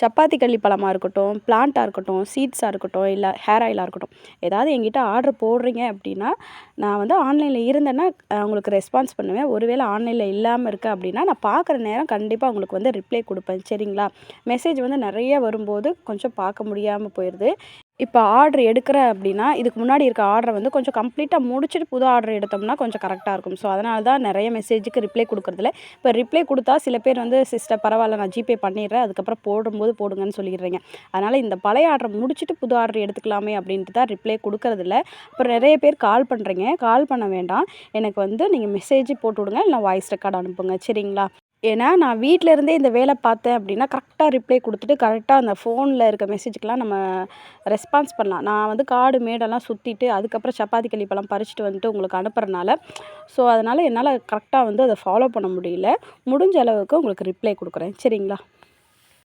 சப்பாத்தி கள்ளி பழமாக இருக்கட்டும் பிளான்ட்டாக இருக்கட்டும் சீட்ஸாக இருக்கட்டும் இல்லை ஹேர் ஆயிலாக இருக்கட்டும். ஏதாவது எங்கிட்ட ஆர்டர் போடுறீங்க அப்படின்னா நான் வந்து ஆன்லைனில் இருந்தேன்னா உங்களுக்கு ரெஸ்பான்ஸ் பண்ணுவேன். ஒருவேளை ஆன்லைனில் இல்லாமல் இருக்குது அப்படின்னா நான் பார்க்குற நேரம் கண்டிப்பாக உங்களுக்கு வந்து ரிப்ளை கொடுப்பேன். சரிங்களா? மெசேஜ் வந்து நிறைய வரும்போது கொஞ்சம் பார்க்க முடியாமல் போயிடுது இப்போ ஆர்டர் எடுக்கிறேன் அப்படின்னா இதுக்கு முன்னாடி இருக்க ஆர்டரை வந்து கொஞ்சம் கம்ப்ளீட்டாக முடிச்சுட்டு புது ஆர்டர் எடுத்தோம்னா கொஞ்சம் கரெக்டாக இருக்கும். ஸோ அதனால தான் நிறைய மெசேஜுக்கு ரிப்ளை கொடுக்குறதில்ல. இப்போ ரிப்ளை கொடுத்தா சில பேர் வந்து சிஸ்டர் பரவாயில்ல நான் ஜிபே பண்ணிடுறேன். அதுக்கப்புறம் போடும்போது போடுங்கன்னு சொல்லிடுறீங்க. அதனால் இந்த பழைய ஆர்டரை முடிச்சுட்டு புது ஆர்டர் எடுத்துக்கலாமே அப்படின்ட்டு தான் ரிப்ளை கொடுக்கறதில்ல. அப்புறம் நிறைய பேர் கால் பண்ணுறீங்க கால் பண்ண வேண்டாம். எனக்கு வந்து நீங்கள் மெசேஜ் போட்டு விடுங்க. இல்லை வாய்ஸ் ரெக்கார்டு அனுப்புங்க. சரிங்களா? ஏன்னா நான் வீட்டில் இருந்தே இந்த வேலை பார்த்தேன் அப்படின்னா கரெக்டாக ரிப்ளை கொடுத்துட்டு கரெக்டாக அந்த ஃபோனில் இருக்க மெசேஜுக்கெலாம் நம்ம ரெஸ்பான்ஸ் பண்ணலாம். நான் வந்து காடு மேடெல்லாம் சுற்றிட்டு அதுக்கப்புறம் சப்பாத்தி கழிப்பெல்லாம் பறிச்சுட்டு வந்துட்டு உங்களுக்கு அனுப்புறனால ஸோ அதனால் என்னால் கரெக்டாக வந்து அதை ஃபாலோ பண்ண முடியல. முடிஞ்ச அளவுக்கு உங்களுக்கு ரிப்ளை கொடுக்குறேன். சரிங்களா?